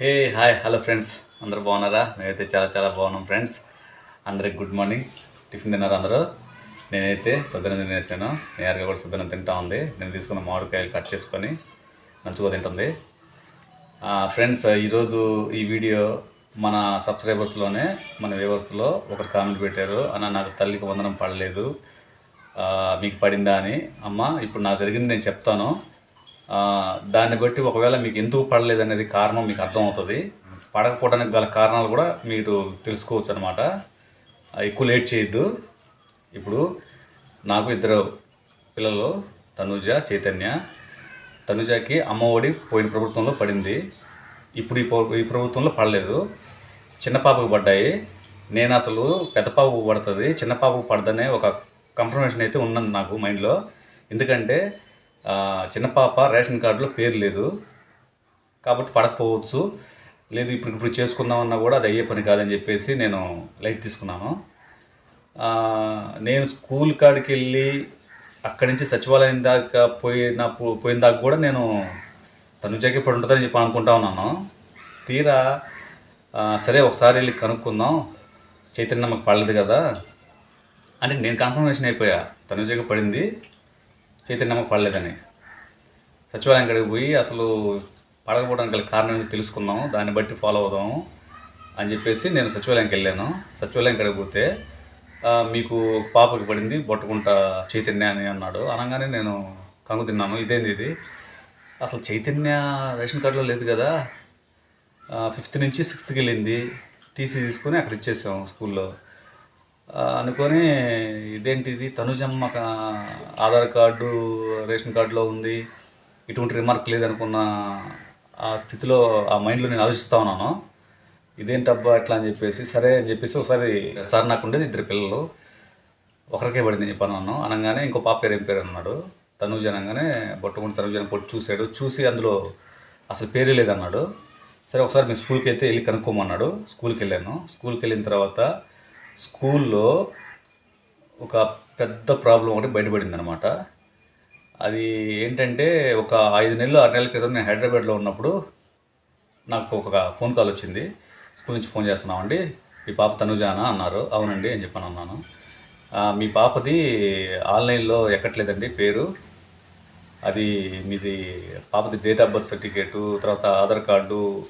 Hey hi hello friends అందరూ బాగున్నారా? మేమైతే చాలా చాలా బాగున్నాం ఫ్రెండ్స్ అందరికి గుడ్ మార్నింగ్ టిఫిన్ తిన్నారు అందరూ? నేనైతే సద్దనం తినేసాను. నేరుగా కూడా సద్దనం తింటా ఉంది. నేను తీసుకున్న మామిడికాయలు కట్ చేసుకొని మంచిగా తింటుంది. ఫ్రెండ్స్ ఈరోజు ఈ వీడియో మన సబ్స్క్రైబర్స్లోనే మన వ్యూవర్స్లో ఒకరు కామెంట్ పెట్టారు. అన్న నాకు తల్లికి వందనం పడలేదు. మీకు పడిందా అని. అమ్మ ఇప్పుడు నాకు జరిగింది నేను చెప్తాను. దాన్ని బట్టి ఒకవేళ మీకు ఎందుకు పడలేదు అనేది కారణం మీకు అర్థమవుతుంది. పడకపోవడానికి గల కారణాలు కూడా మీరు తెలుసుకోవచ్చు అనమాట ఎక్కువ లేట్ చేయొద్దు. ఇప్పుడు నాకు ఇద్దరు పిల్లలు తనుజ చైతన్య. తనుజకి అమ్మఒడి పోయిన ప్రభుత్వంలో పడింది. ఇప్పుడు ఈ ప్రభుత్వంలో పడలేదు. చిన్న పాపకు పడ్డాయి. నేను అసలు పెద్ద పాపకు పడుతుంది. చిన్న పాపకు పడదనే ఒక కన్ఫర్మేషన్ అయితే ఉన్నది నాకు మైండ్లో ఎందుకంటే చిన్న పాప రేషన్ కార్డులో పేరు లేదు. కాబట్టి పడకపోవచ్చు. లేదు ఇప్పుడు ఇప్పుడు చేసుకుందామన్నా కూడా అది అయ్యే పని కాదని చెప్పేసి నేను లైట్ తీసుకున్నాను. నేను స్కూల్ కాడికి వెళ్ళి అక్కడి నుంచి సచివాలయం దాకా పోయిన పోయిన దాకా కూడా నేను తనుజాకి ఇప్పుడు ఉంటుందని చెప్పి అనుకుంటా ఉన్నాను. తీరా సరే ఒకసారి వెళ్ళి కనుక్కుందాం. చైతన్యమ్మకి పడలేదు కదా. అంటే నేను కన్ఫర్మేషన్ అయిపోయా. తనుజాకి పడింది. చైతన్యమ్మకి పడలేదని సచివాలయం కాడికి పోయి అసలు పడకపోవడానికి గల కారణం ఏంటో తెలుసుకుందాం దాన్ని బట్టి ఫాలో అవుదాము అని చెప్పేసి నేను సచివాలయంకి వెళ్ళాను. సచివాలయం కాడికి పోతే మీకు పాపకి పడింది బొట్టుకుంట చైతన్య అని అన్నాడు. అనగానే నేను కంగు తిన్నాను. ఇదేంది ఇది? అసలు చైతన్య రేషన్ కార్డులో లేదు కదా. ఫిఫ్త్ నుంచి సిక్స్త్కి వెళ్ళింది. టీసీ తీసుకొని అక్కడ ఇచ్చేసాం స్కూల్లో. అనుకొని ఇదేంటిది? తనుజమ్మ ఆధార్ కార్డు రేషన్ కార్డులో ఉంది. ఇటువంటి రిమార్క్ లేదనుకున్న ఆ స్థితిలో ఆ మైండ్లో నేను ఆలోచిస్తూ ఉన్నాను. ఇదేంటబ్బా ఎట్లా అని చెప్పేసి సరే అని చెప్పేసి ఒకసారి సార్ నాకు ఉండేది ఇద్దరు పిల్లలు. ఒకరికే పడింది చెప్పాను అన్నాను అనగానే ఇంకో పాప పేరు ఏం పేరు అన్నాడు. తనూజ్ అనగానే బొట్టుకుంటే తనూజ్ అని కొట్టి చూశాడు. చూసి అందులో అసలు పేరే లేదన్నాడు. సరే ఒకసారి మీ స్కూల్కి అయితే వెళ్ళి కనుక్కోమన్నాడు. స్కూల్కి వెళ్ళాను. స్కూల్కి వెళ్ళిన తర్వాత స్కూల్లో ఒక పెద్ద ప్రాబ్లం ఒకటి బయటపడింది అనమాట అది ఏంటంటే ఒక ఐదు నెలలు ఆరు నెలల క్రితం నేను హైదరాబాద్లో ఉన్నప్పుడు నాకు ఒక ఫోన్ కాల్ వచ్చింది. స్కూల్ నుంచి ఫోన్ చేస్తున్నామండి. మీ పాప తనుజానా అన్నారు. అవునండి అని చెప్పాను అన్నాను. మీ పాపది ఆన్లైన్లో ఎక్కట్లేదండి పేరు? అది మీది పాపది డేట్ ఆఫ్ బర్త్ సర్టిఫికేటు తర్వాత ఆధార్ కార్డు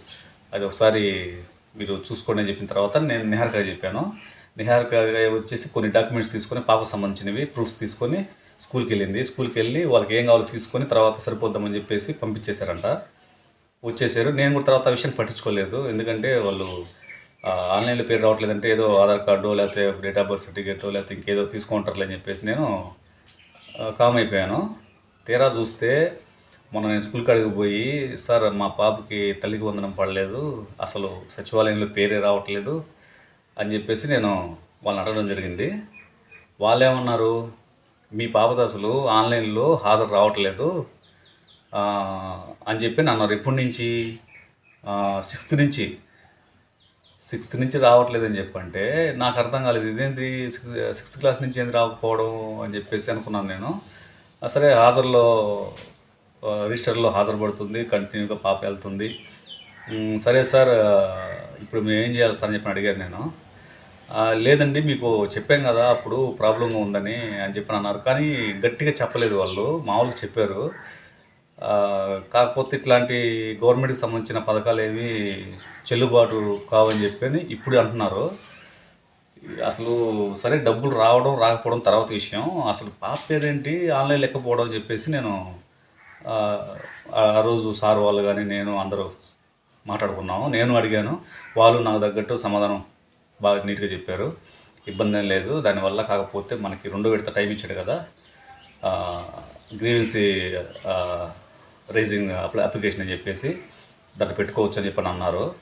అది ఒకసారి మీరు చూసుకోండి అని చెప్పిన తర్వాత నేను నిహారిక చెప్పాను. నిహారిక వచ్చేసి కొన్ని డాక్యుమెంట్స్ తీసుకొని పాపకు సంబంధించినవి ప్రూఫ్స్ తీసుకొని స్కూల్కి వెళ్ళింది స్కూల్కి వెళ్ళి వాళ్ళకి ఏం కావాలో తీసుకొని తర్వాత సరిపోద్దామని చెప్పేసి పంపించేశారంట. వచ్చేసారు. నేను కూడా తర్వాత ఆ విషయం పట్టించుకోలేదు. ఎందుకంటే వాళ్ళు ఆన్లైన్లో పేరు రావట్లేదంటే ఏదో ఆధార్ కార్డు లేకపోతే డేట్ ఆఫ్ బర్త్ సర్టిఫికేట్ లేకపోతే ఇంకేదో తీసుకుంటారులే అని చెప్పేసి నేను కామ్ అయిపోయాను. తీరా చూస్తే మొన్న నేను స్కూల్ కాడికి పోయి సార్ మా పాపకి తల్లికి వందనం పడలేదు. అసలు సచివాలయంలో పేరే రావట్లేదు. అని చెప్పేసి నేను వాళ్ళని అడగడం జరిగింది. వాళ్ళు ఏమన్నారు మీ పాపదాసులు ఆన్లైన్లో హాజరు రావట్లేదు. అని చెప్పి నన్ను ఎప్పటి నుంచి సిక్స్త్ నుంచి సిక్స్త్ నుంచి రావట్లేదు అని చెప్పంటే నాకు అర్థం కాలేదు. ఇదేంటి సిక్స్త్ క్లాస్ నుంచి ఏంది రాకపోవడం అని చెప్పేసి అనుకున్నాను నేను. సరే హాజరులో రిజిస్టర్లో హాజరు పడుతుంది కంటిన్యూగా పాప వెళ్తుంది. సరే సార్ ఇప్పుడు మేము ఏం చేయాలి సార్ అని చెప్పి అడిగాను నేను. లేదండి మీకు చెప్పాం కదా అప్పుడు ప్రాబ్లంగా ఉందని అని చెప్పి అన్నారు. కానీ గట్టిగా చెప్పలేదు వాళ్ళు మామూలుగా చెప్పారు. కాకపోతే ఇట్లాంటి గవర్నమెంట్కి సంబంధించిన పథకాలు ఏవి చెల్లుబాటు కావని చెప్పని ఇప్పుడు అంటున్నారు. అసలు సరే డబ్బులు రావడం రాకపోవడం తర్వాత విషయం. అసలు పాప పేరేంటి ఆన్లైన్ లేకపోవడం చెప్పేసి నేను ఆ రోజు సార్ వాళ్ళు కానీ నేను అందరూ మాట్లాడుకున్నాము. నేను అడిగాను. వాళ్ళు నాకు తగ్గట్టు సమాధానం బాగా నీట్గా చెప్పారు. ఇబ్బంది ఏం లేదు. దానివల్ల కాకపోతే మనకి రెండో విడత టైం ఇచ్చాడు కదా. గ్రీవెన్సీ రైజింగ్ అప్లికేషన్ అని చెప్పేసి దాన్ని పెట్టుకోవచ్చు అని చెప్పని అన్నారు.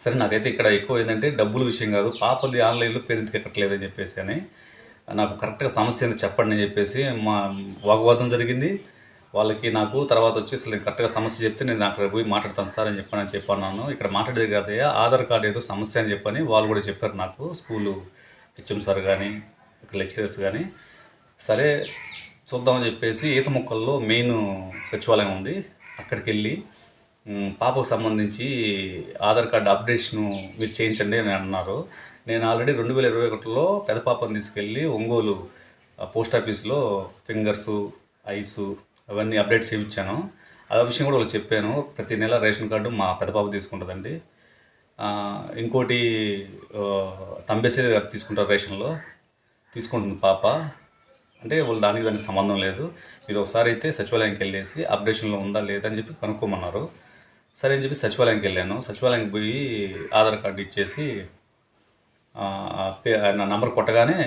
సరే నాకైతే ఇక్కడ ఎక్కువ ఏంటంటే డబ్బుల విషయం కాదు. పాపది ఆన్లైన్లో పేరెంట్కి ఎక్కట్లేదని చెప్పేసి అని. నాకు కరెక్ట్గా సమస్య ఏంది చెప్పండి అని చెప్పేసి మా వాగ్వాదం జరిగింది. వాళ్ళకి నాకు తర్వాత వచ్చి అసలు కరెక్ట్గా సమస్య చెప్తే నేను అక్కడ పోయి మాట్లాడతాను సార్ అని చెప్పాను అని చెప్పన్నాను. ఇక్కడ మాట్లాడేది కాదయ్యా ఆధార్ కార్డు ఏదో సమస్య అని చెప్పని వాళ్ళు కూడా చెప్పారు నాకు స్కూలు హెచ్ఎం సార్ కానీ ఇక్కడ లెక్చరర్స్ కానీ సరే చూద్దామని చెప్పేసి ఈత మొక్కల్లో మెయిన్ సచివాలయం ఉంది. అక్కడికి వెళ్ళి పాపకు సంబంధించి ఆధార్ కార్డు అప్డేషను మీరు చేయించండి అని అన్నారు. నేను ఆల్రెడీ రెండు వేల ఇరవై ఒకటిలో పెద్ద పాపను తీసుకెళ్ళి ఒంగోలు పోస్ట్ ఆఫీస్లో ఫింగర్సు ఐసు అవన్నీ అప్డేట్ చేయించాను ఆ విషయం కూడా వాళ్ళు చెప్పాను. ప్రతి నెల రేషన్ కార్డు మా పెద్ద పాప తీసుకుంటుందండి ఇంకోటి తంబేసేది తీసుకుంటారు రేషన్లో. తీసుకుంటుంది పాప. అంటే వాళ్ళు దానికి దానికి సంబంధం లేదు. మీరు ఒకసారి అయితే సచివాలయంకి వెళ్ళేసి అప్డేషన్లో ఉందా లేదా అని చెప్పి కనుక్కోమన్నారు. సరే అని చెప్పి సచివాలయంకి వెళ్ళాను. సచివాలయంకి పోయి ఆధార్ కార్డు ఇచ్చేసి నా నంబర్ కొట్టగానే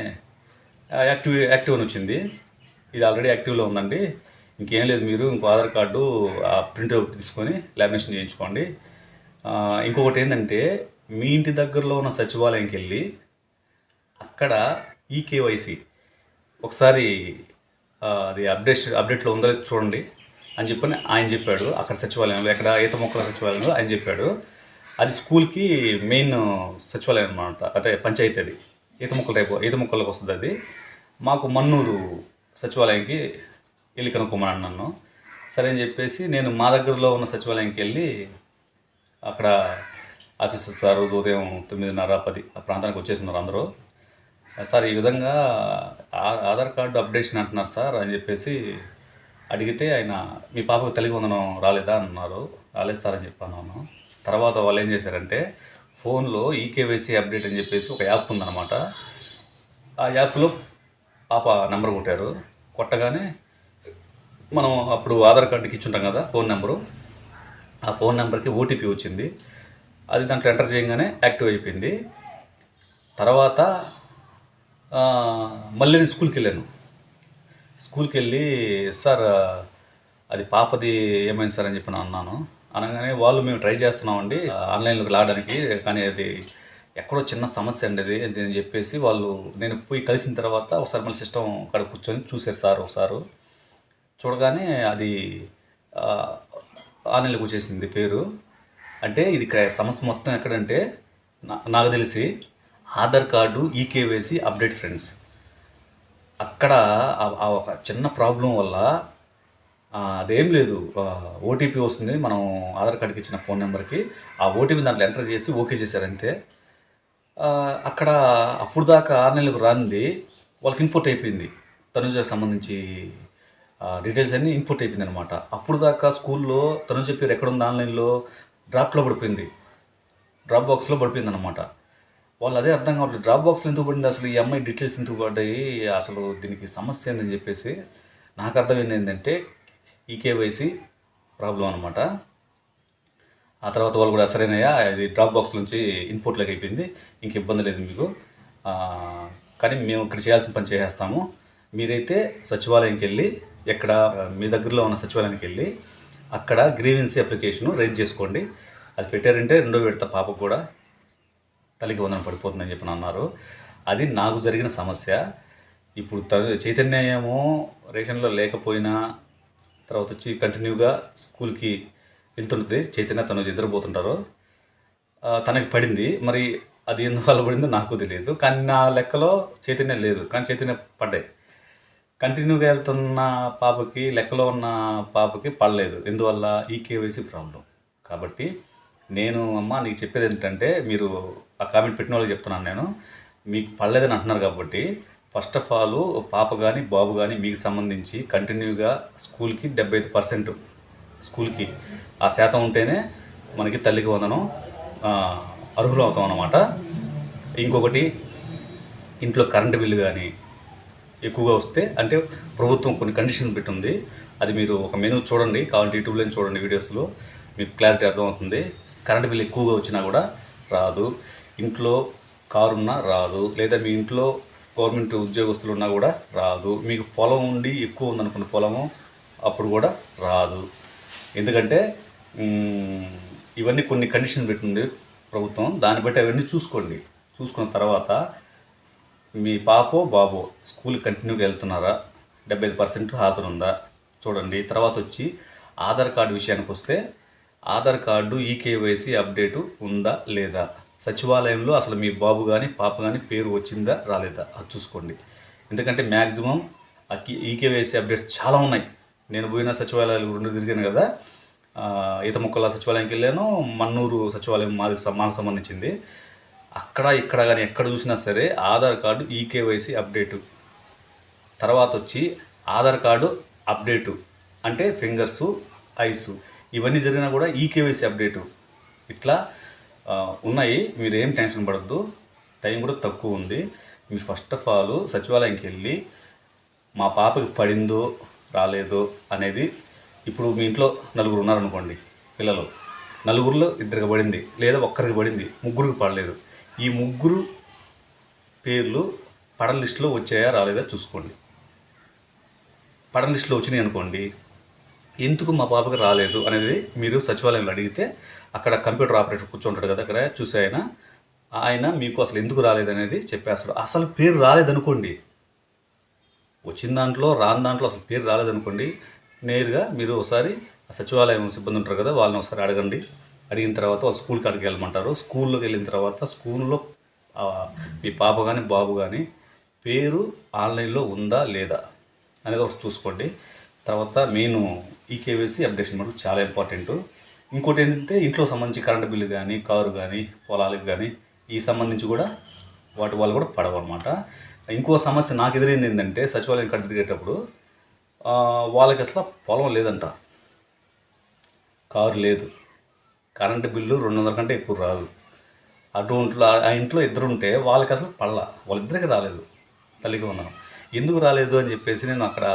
యాక్టివ్ యాక్టివ్ అని వచ్చింది. ఇది ఆల్రెడీ యాక్టివ్లో ఉందండి. ఇంకేం లేదు మీరు ఇంకో ఆధార్ కార్డు ఆ ప్రింట్ తీసుకొని లామినేషన్ చేయించుకోండి. ఇంకొకటి ఏంటంటే మీ ఇంటి దగ్గరలో ఉన్న సచివాలయంకి వెళ్ళి అక్కడ ఈ కేవైసీ ఒకసారి అది అప్డేట్ అప్డేట్లో ఉందో లేదో చూడండి అని చెప్పని ఆయన చెప్పాడు. అక్కడ సచివాలయంలో ఎక్కడ ఈత మొక్కల సచివాలయంలో ఆయన చెప్పాడు. అది స్కూల్కి మెయిన్ సచివాలయం అనమాట అంటే పంచాయతీ అది. ఈత మొక్కల టైపు ఈత మొక్కలకు వస్తుంది అది. మాకు మన్నూరు సచివాలయంకి వెళ్ళి కనుక్కోమని నన్ను సరే అని చెప్పేసి నేను మా దగ్గరలో ఉన్న సచివాలయంకి వెళ్ళి అక్కడ ఆఫీసర్ సార్ రోజు ఉదయం తొమ్మిదిన్నర పది ఆ ప్రాంతానికి వచ్చేసినారు అందరూ. సార్ ఈ విధంగా ఆ- ఆధార్ కార్డు అప్డేషన్ అంటున్నారు సార్ అని చెప్పేసి అడిగితే ఆయన మీ పాపకు తెలివి వందనం రాలేదా? అన్నారు. రాలేదు సార్ అని చెప్పాను తర్వాత వాళ్ళు ఏం చేశారంటే ఫోన్లో ఈకేవైసీ అప్డేట్ అని చెప్పేసి ఒక యాప్ ఉందన్నమాట. ఆ యాప్లో పాప నెంబర్ కొట్టారు. కొట్టగానే మనం అప్పుడు ఆధార్ కార్డుకి ఇచ్చుంటాం కదా ఫోన్ నెంబరు. ఆ ఫోన్ నెంబర్కి ఓటీపీ వచ్చింది. అది దాంట్లో ఎంటర్ చేయగానే యాక్టివ్ అయిపోయింది. తర్వాత మళ్ళీ నేను స్కూల్కి వెళ్ళాను. స్కూల్కి వెళ్ళి సార్ అది పాపది ఏమైంది సార్? అని చెప్పి నేను అన్నాను. అనగానే వాళ్ళు మేము ట్రై చేస్తున్నామండి. ఆన్లైన్లోకి లాగడానికి కానీ అది ఎక్కడో చిన్న సమస్య అండి అది అది అని చెప్పేసి వాళ్ళు నేను పోయి కలిసిన తర్వాత ఒకసారి మళ్ళీ సిస్టమ్ అక్కడ కూర్చొని చూశారు సార్ ఒకసారి చూడగానే అది ఆ, ఆన్లైన్లోకి వచ్చేసింది పేరు. అంటే ఇది సమస్య మొత్తం ఎక్కడంటే నా- నాకు తెలిసి Aadhaar card eKYC update friends. అక్కడ ఆ- ఒక చిన్న ప్రాబ్లం వల్ల అదేం లేదు. ఓటీపీ వస్తుంది మనం ఆధార్ కార్డుకి ఇచ్చిన ఫోన్ నెంబర్కి. ఆ ఓటీపీ దాంట్లో ఎంటర్ చేసి ఓకే చేశారు అంతే. అక్కడ అప్పుడు దాకా ఆన్లైన్లోకి రానిది వాళ్ళకి ఇంపోర్ట్ అయిపోయింది. తనుజకు సంబంధించి డీటెయిల్స్ అన్నీ ఇన్పుట్ అయిపోయింది అనమాట అప్పుడు దాకా స్కూల్లో తను చెప్పారు ఎక్కడుంది ఆన్లైన్లో డ్రాప్లో పడిపోయింది. డ్రాప్ బాక్స్లో పడిపోయింది అనమాట వాళ్ళు అదే అర్థం కావట్లేదు. డ్రాప్ బాక్స్లో ఎందుకు పడింది? అసలు ఈ అమ్మాయి డీటెయిల్స్ ఎందుకు పడ్డాయి? అసలు దీనికి సమస్య ఏందని చెప్పేసి నాకు అర్థమైంది ఏంటంటే కేవైసీ ప్రాబ్లం అనమాట ఆ తర్వాత వాళ్ళు కూడా సరేనయ్యా ఇది డ్రాప్ బాక్స్ నుంచి ఇన్పుట్లోకి అయిపోయింది. ఇంక ఇబ్బంది లేదు మీకు. కానీ మేము ఇక్కడ చేయాల్సిన పని చేసేస్తాము. మీరైతే సచివాలయంకి వెళ్ళి ఎక్కడ మీ దగ్గరలో ఉన్న సచివాలయానికి వెళ్ళి అక్కడ గ్రీవెన్సీ అప్లికేషన్ రైజ్ చేసుకోండి. అది పెట్టారంటే రెండో విడత పాపకు కూడా తల్లికి వందన పడిపోతుందని చెప్పి అన్నారు. అది నాకు జరిగిన సమస్య. ఇప్పుడు త చైతన్య ఏమో రేషన్లో లేకపోయినా తర్వాత వచ్చి కంటిన్యూగా స్కూల్కి వెళ్తుంటుంది చైతన్య తను ఇద్దరు పోతుంటారు తనకి పడింది. మరి అది ఎందువల్ల పడిందో నాకు తెలియదు. కానీ నా లెక్కలో చైతన్య లేదు. కానీ చైతన్య పడ్డాయి. కంటిన్యూగా వెళ్తున్న పాపకి లెక్కలో ఉన్న పాపకి పడలేదు. ఎందువల్ల? ఈ కేవైసీ ప్రాబ్లం. కాబట్టి నేను అమ్మ నీకు చెప్పేది ఏంటంటే మీరు ఆ కామెంట్ పెట్టిన వాళ్ళకి చెప్తున్నాను నేను. మీకు పడలేదని అంటున్నారు కాబట్టి ఫస్ట్ ఆఫ్ ఆల్ పాప కానీ బాబు కానీ మీకు సంబంధించి కంటిన్యూగా స్కూల్కి డెబ్బై ఐదు పర్సెంట్ స్కూల్కి ఆ శాతం ఉంటేనే మనకి తల్లికి వందనం అర్హులు అవుతాం అన్నమాట. ఇంకొకటి ఇంట్లో కరెంటు బిల్లు కానీ ఎక్కువగా వస్తే అంటే ప్రభుత్వం కొన్ని కండిషన్ పెట్టుంది. అది మీరు ఒక మెనూ చూడండి కావాలంటే యూట్యూబ్లో చూడండి వీడియోస్లో మీకు క్లారిటీ అర్థమవుతుంది. కరెంట్ బిల్ ఎక్కువగా వచ్చినా కూడా రాదు. ఇంట్లో కారు ఉన్నా రాదు. లేదా మీ ఇంట్లో గవర్నమెంట్ ఉద్యోగస్తులు ఉన్నా కూడా రాదు. మీకు పొలం ఉండి ఎక్కువ ఉందనుకున్న పొలము అప్పుడు కూడా రాదు. ఎందుకంటే ఇవన్నీ కొన్ని కండిషన్ పెట్టింది ప్రభుత్వం. దాన్ని బట్టి అవన్నీ చూసుకోండి. చూసుకున్న తర్వాత మీ పాపో బాబో స్కూల్ కంటిన్యూగా వెళ్తున్నారా? డెబ్బై ఐదు పర్సెంట్ హాజరు ఉందా చూడండి తర్వాత వచ్చి ఆధార్ కార్డు విషయానికి వస్తే ఆధార్ కార్డు ఈకేవైసీ అప్డేటు ఉందా లేదా? సచివాలయంలో అసలు మీ బాబు కానీ పాప కానీ పేరు వచ్చిందా రాలేదా? అది చూసుకోండి. ఎందుకంటే మ్యాక్సిమం ఈకేవైసీ అప్డేట్స్ చాలా ఉన్నాయి. నేను పోయిన సచివాలయాలు రెండు తిరిగాను కదా. ఆ, ఈత సచివాలయంకి వెళ్ళాను మన్నూరు సచివాలయం మాది మాకు సంబంధించింది. అక్కడ ఇక్కడ కానీ ఎక్కడ చూసినా సరే ఆధార్ కార్డు ఈకేవైసీ అప్డేటు. తర్వాత వచ్చి ఆధార్ కార్డు అప్డేటు అంటే ఫింగర్సు ఐస్. ఇవన్నీ జరిగినా కూడా ఈకేవైసీ అప్డేటు. ఇట్లా ఉన్నాయి. మీరు ఏం టెన్షన్ పడద్దు. టైం కూడా తక్కువ ఉంది. మీరు ఫస్ట్ ఆఫ్ ఆల్ సచివాలయంకి వెళ్ళి మా పాపకి పడిందో రాలేదో అనేది ఇప్పుడు మీ ఇంట్లో నలుగురు ఉన్నారనుకోండి పిల్లలు. నలుగురిలో ఇద్దరికి పడింది లేదా ఒక్కరికి పడింది ముగ్గురికి పడలేదు. ఈ ముగ్గురు పేర్లు పడల లిస్టులో వచ్చాయా రాలేదా చూసుకోండి. పడల లిస్టులో వచ్చినాయి అనుకోండి. ఎందుకు మా పాపకి రాలేదు అనేది మీరు సచివాలయంలో అడిగితే అక్కడ కంప్యూటర్ ఆపరేటర్ కూర్చుంటాడు కదా అక్కడ చూసే ఆయన ఆయన మీకు అసలు ఎందుకు రాలేదు అనేది చెప్పేస్తాడు. అసలు పేరు రాలేదనుకోండి. వచ్చిన దాంట్లో రాని దాంట్లో అసలు పేరు రాలేదనుకోండి. నేరుగా మీరు ఒకసారి ఆ సచివాలయం సిబ్బంది ఉంటారు కదా వాళ్ళని ఒకసారి అడగండి. అడిగిన తర్వాత వాళ్ళు స్కూల్ కాడికి వెళ్ళమంటారు. స్కూల్లోకి వెళ్ళిన తర్వాత స్కూల్లో మీ పాప కానీ బాబు కానీ పేరు ఆన్లైన్లో ఉందా లేదా అనేది ఒకటి చూసుకోండి. తర్వాత మెయిన్ ఈకేవైసీ అప్డేషన్ మనకు చాలా ఇంపార్టెంట్. ఇంకోటి ఏంటంటే ఇంట్లో సంబంధించి కరెంట్ బిల్లు కానీ కారు కానీ పొలాలకు కానీ ఈ సంబంధించి కూడా వాటి వాళ్ళు కూడా పడవు అనమాట ఇంకో సమస్య నాకు ఎదురైంది ఏంటంటే సచివాలయం కట్ట తిరిగేటప్పుడు వాళ్ళకి అసలు పొలం లేదంట. కారు లేదు. కరెంటు బిల్లు రెండు వందల కంటే ఎక్కువ రాదు. అటువంటి ఆ ఇంట్లో ఇద్దరు ఉంటే వాళ్ళకి అసలు పడల వాళ్ళిద్దరికి రాలేదు తల్లిగా ఉన్నాను ఎందుకు రాలేదు అని చెప్పేసి నేను అక్కడ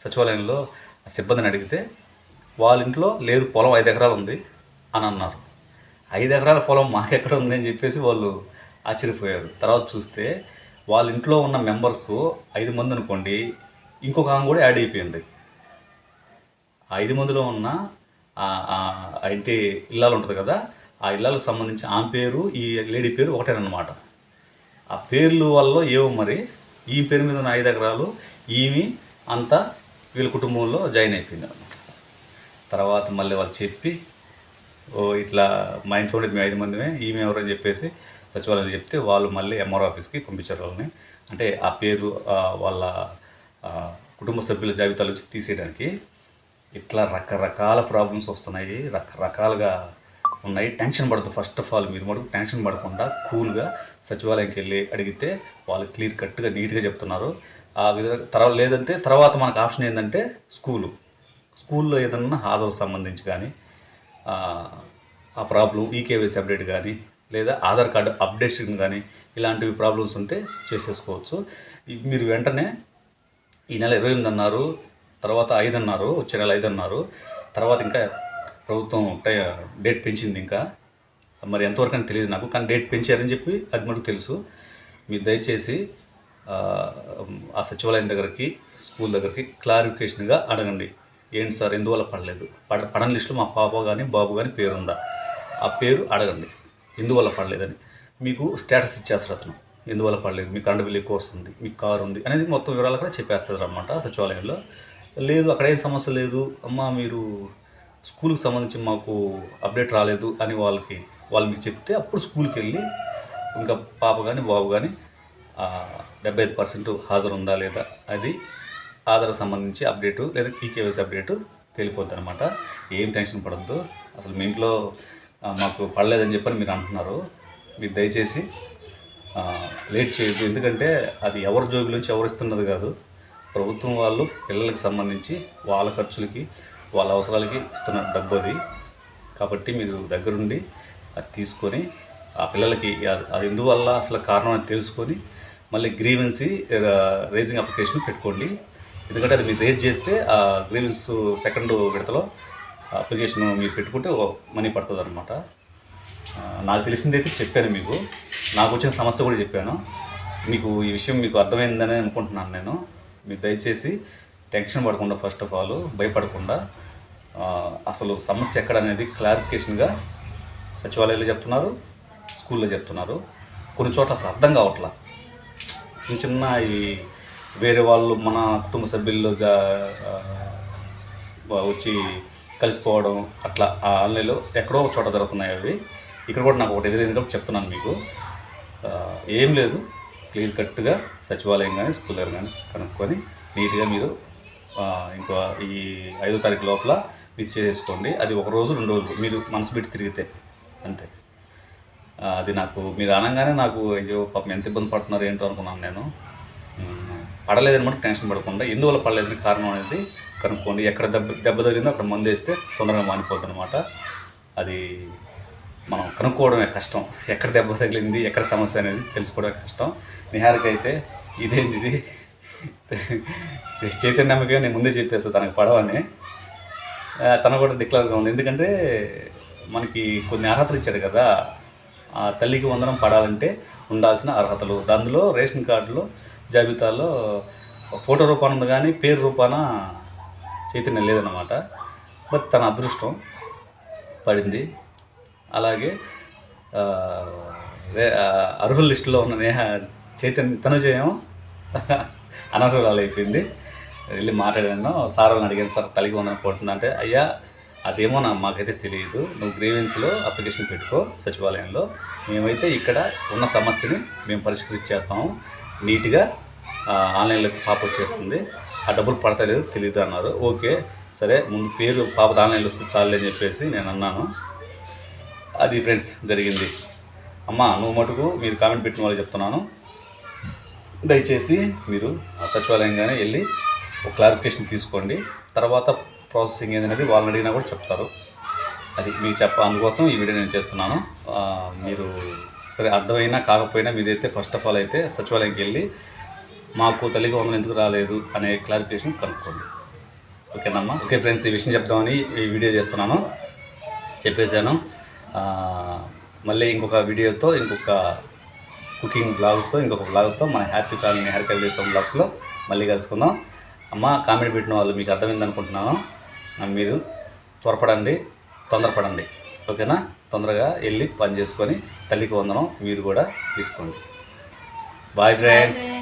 సచివాలయంలో సిబ్బందిని అడిగితే వాళ్ళ ఇంట్లో లేదు పొలం ఐదు ఎకరాలు ఉంది అని అన్నారు. ఐదు ఎకరాల పొలం మాకెక్కడ ఉంది అని చెప్పేసి వాళ్ళు ఆశ్చర్యపోయారు. తర్వాత చూస్తే వాళ్ళ ఇంట్లో ఉన్న మెంబర్స్ ఐదు మంది అనుకోండి ఇంకొక ఆమె కూడా యాడ్ అయిపోయింది. ఆ ఐదు మందిలో ఉన్న ఇంటి ఇల్లాలు ఉంటుంది కదా ఆ ఇల్లాలకు సంబంధించి ఆమె పేరు ఈ లేడీ పేరు ఒకటేనమాట ఆ పేర్లు వల్ల ఏవో మరి ఈ పేరు మీద ఉన్న ఐదు ఎకరాలు ఈమె అంతా వీళ్ళ కుటుంబంలో జాయిన్ అయిపోయింది. అనమాట తర్వాత మళ్ళీ వాళ్ళు చెప్పి ఓ ఇట్లా మా ఇంట్లో ఉండేది మేము ఐదు మందిమే ఈమె ఎవరని చెప్పేసి సచివాలయం చెప్తే వాళ్ళు మళ్ళీ ఎంఆర్ ఆఫీస్కి పంపించారు వాళ్ళని. అంటే ఆ పేరు వాళ్ళ కుటుంబ సభ్యుల జాబితాలు తీసేయడానికి ఇట్లా రకరకాల ప్రాబ్లమ్స్ వస్తున్నాయి రకరకాలుగా ఉన్నాయి. టెన్షన్ పడదు ఫస్ట్ ఆఫ్ ఆల్ మీరు మటుకు టెన్షన్ పడకుండా కూల్గా సచివాలయంకి వెళ్ళి అడిగితే వాళ్ళు క్లియర్ కట్గా నీట్గా చెప్తున్నారు. ఆ విధంగా తర్వాత లేదంటే తర్వాత మనకు ఆప్షన్ ఏంటంటే స్కూలు స్కూల్లో ఏదన్నా హాజరు సంబంధించి కానీ ఆ, ప్రాబ్లం ఈకేవైసీ అప్డేట్ కానీ లేదా ఆధార్ కార్డు అప్డేషన్ కానీ ఇలాంటివి ప్రాబ్లమ్స్ ఉంటే చేసేసుకోవచ్చు. మీరు వెంటనే ఈ నెల ఇరవై ఎనిమిది అన్నారు తర్వాత ఐదు అన్నారు వచ్చే నెల ఐదు అన్నారు తర్వాత ఇంకా ప్రభుత్వం టై డేట్ పెంచింది ఇంకా. మరి ఎంతవరకు అని తెలియదు నాకు కానీ డేట్ పెంచారని చెప్పి అది మనకు తెలుసు. మీరు దయచేసి ఆ, సచివాలయం దగ్గరికి స్కూల్ దగ్గరికి క్లారిఫికేషన్గా అడగండి. ఏంటి సార్ ఎందువల్ల పడలేదు? పడ పడని లిస్టులో మా పాప కానీ బాబు కానీ పేరుందా? ఆ పేరు అడగండి. ఎందువల్ల పడలేదని. మీకు స్టేటస్ ఇచ్చేస్తారు అతను. ఎందువల్ల పడలేదు? మీ కరెంట్ బిల్ ఎక్కువ వస్తుంది మీ కారు ఉంది అనేది మొత్తం వివరాలు కూడా చెప్పేస్తారు అనమాట సచివాలయంలో. లేదు అక్కడ ఏం సమస్య లేదు. అమ్మ మీరు స్కూల్కి సంబంధించి మాకు అప్డేట్ రాలేదు అని వాళ్ళకి వాళ్ళు మీకు చెప్తే అప్పుడు స్కూల్కి వెళ్ళి ఇంకా పాప కానీ బాబు కానీ డెబ్బై ఐదు పర్సెంట్ హాజరు ఉందా లేదా అది ఆధార్ సంబంధించి అప్డేటు లేదా ఈకేవైసీ అప్డేటు తెలిపోద్ది అనమాట ఏం టెన్షన్ పడద్దు. అసలు మీ ఇంట్లో మాకు పడలేదని చెప్పని మీరు అంటున్నారు. మీరు దయచేసి లేట్ చేయొద్దు. ఎందుకంటే అది ఎవరి జోబి నుంచి ఎవరు ఇస్తున్నది కాదు. ప్రభుత్వం వాళ్ళు పిల్లలకి సంబంధించి వాళ్ళ ఖర్చులకి వాళ్ళ అవసరాలకి ఇస్తున్న డబ్బు అది కాబట్టి మీరు దగ్గరుండి అది తీసుకొని ఆ పిల్లలకి అది ఎందువల్ల అసలు కారణం అని తెలుసుకొని మళ్ళీ గ్రీవెన్సీ రేజింగ్ అప్లికేషన్ పెట్టుకోండి. ఎందుకంటే అది మీరు రేజ్ చేస్తే ఆ గ్రీవెన్స్ సెకండ్ విడతలో అప్లికేషన్ మీరు పెట్టుకుంటే మనీ పడుతుంది అనమాట నాకు అయితే చెప్పాను మీకు. నాకు వచ్చిన సమస్య కూడా చెప్పాను. మీకు ఈ విషయం మీకు అర్థమైందని అనుకుంటున్నాను నేను. మీరు దయచేసి టెన్షన్ పడకుండా ఫస్ట్ ఆఫ్ ఆల్ భయపడకుండా అసలు సమస్య ఎక్కడ అనేది క్లారిఫికేషన్గా సచివాలయాలు చెప్తున్నారు స్కూల్లో చెప్తున్నారు. కొన్ని చోట్ల అసలు అర్థం కావట్లా. చిన్న చిన్న ఈ వేరే వాళ్ళు మన కుటుంబ సభ్యుల్లో వచ్చి కలిసిపోవడం అట్లా ఆ ఆన్లైన్లో ఎక్కడో ఒక చోట జరుగుతున్నాయి అవి. ఇక్కడ కూడా నాకు ఒకటి ఎదురైంది కాబట్టి చెప్తున్నాను మీకు. ఏం లేదు. క్లియర్ కట్గా సచివాలయం కానీ స్కూల్ కానీ కనుక్కొని నీట్గా మీరు ఇంకో ఇంకా ఈ ఐదో తారీఖు లోపల మీరు చేసుకోండి అది ఒక రోజు రెండు రోజులు మీరు మనసు పెట్టి తిరిగితే అంతే. అది నాకు మీరు అనగానే నాకు అయ్యో పాపం ఎంత ఇబ్బంది పడుతున్నారు ఏంటో అనుకున్నాను నేను. పడలేదనమాట టెన్షన్ పడకుండా ఎందువల్ల పడలేదని కారణం అనేది కనుక్కోండి. ఎక్కడ దెబ్బ దెబ్బ తగిలిందో అక్కడ మందు వేస్తే తొందరగా మానిపోద్ది అనమాట అది మనం కనుక్కోవడమే కష్టం. ఎక్కడ దెబ్బ తగిలింది ఎక్కడ సమస్య అనేది తెలుసుకోవడం కష్టం. నిహారిక అయితే ఇదేంది ఇది. చైతన్యమ్మకి నేను ముందే చెప్పేస్తాను తనకు పడవని. తన కూడా డిక్లేర్గా ఉంది. ఎందుకంటే మనకి కొన్ని అర్హతలు ఇచ్చాడు కదా. ఆ తల్లికి వందనం పడాలంటే ఉండాల్సిన అర్హతలు. దానిలో రేషన్ కార్డులో జాబితాలో ఫోటో రూపాన ఉంది కానీ పేరు రూపాన చైతన్యం లేదన్నమాట. బట్ తన అదృష్టం పడింది. అలాగే అర్హుల లిస్టులో ఉన్న నేహ చైతన్య తనుజయం అనర్హురాలు అయిపోయింది వెళ్ళి మాట్లాడాను సార్ వాళ్ళని అడిగాను సార్ తలిగి వందన పోతుంది అంటే అయ్యా అదేమో నా మాకైతే తెలియదు. నువ్వు గ్రీవెన్స్లో అప్లికేషన్ పెట్టుకో సచివాలయంలో. మేమైతే ఇక్కడ ఉన్న సమస్యని మేము పరిష్కరించేస్తాము నీట్గా ఆన్లైన్లో పాప వచ్చేస్తుంది. ఆ డబ్బులు పడతలేదు తెలియదు అన్నారు. ఓకే సరే ముందు పేరు పాప ఆన్లైన్లో వస్తే చాలు అని చెప్పేసి నేను అన్నాను. అది ఫ్రెండ్స్ జరిగింది. అమ్మ నువ్వు మటుకు మీరు కామెంట్ పెట్టిన వాళ్ళు చెప్తున్నాను. దయచేసి మీరు ఆ సచివాలయంగానే వెళ్ళి ఒక క్లారిఫికేషన్ తీసుకోండి. తర్వాత ప్రాసెసింగ్ ఏంటనేది వాళ్ళని అడిగినా కూడా చెప్తారు. అది మీకు చెప్ప అందుకోసం ఈ వీడియో నేను చేస్తున్నాను. మీరు సరే అర్థమైనా కాకపోయినా మీదైతే ఫస్ట్ ఆఫ్ ఆల్ అయితే సచివాలయంకి వెళ్ళి మాకు తల్లిగా వందలు ఎందుకు రాలేదు అనే క్లారిఫికేషన్ కనుక్కోండి. ఓకేనమ్మా? ఓకే ఫ్రెండ్స్ ఈ విషయం చెప్దామని ఈ వీడియో చేస్తున్నాను. చెప్పేశాను. మళ్ళీ ఇంకొక వీడియోతో ఇంకొక కుకింగ్ బ్లాగ్తో ఇంకొక బ్లాగ్తో మన హ్యాపీ ఫ్యామిలీ హెయిర్ చేసాం బ్లాగ్స్లో మళ్ళీ కలుసుకుందాం. అమ్మ కామెడీ పెట్టిన వాళ్ళు మీకు అర్థమైంది అనుకుంటున్నాను. మీరు త్వరపడండి తొందరపడండి. ఓకేనా? తొందరగా వెళ్ళి పని చేసుకొని తల్లికి వందనం మీరు కూడా తీసుకోండి. Bye friends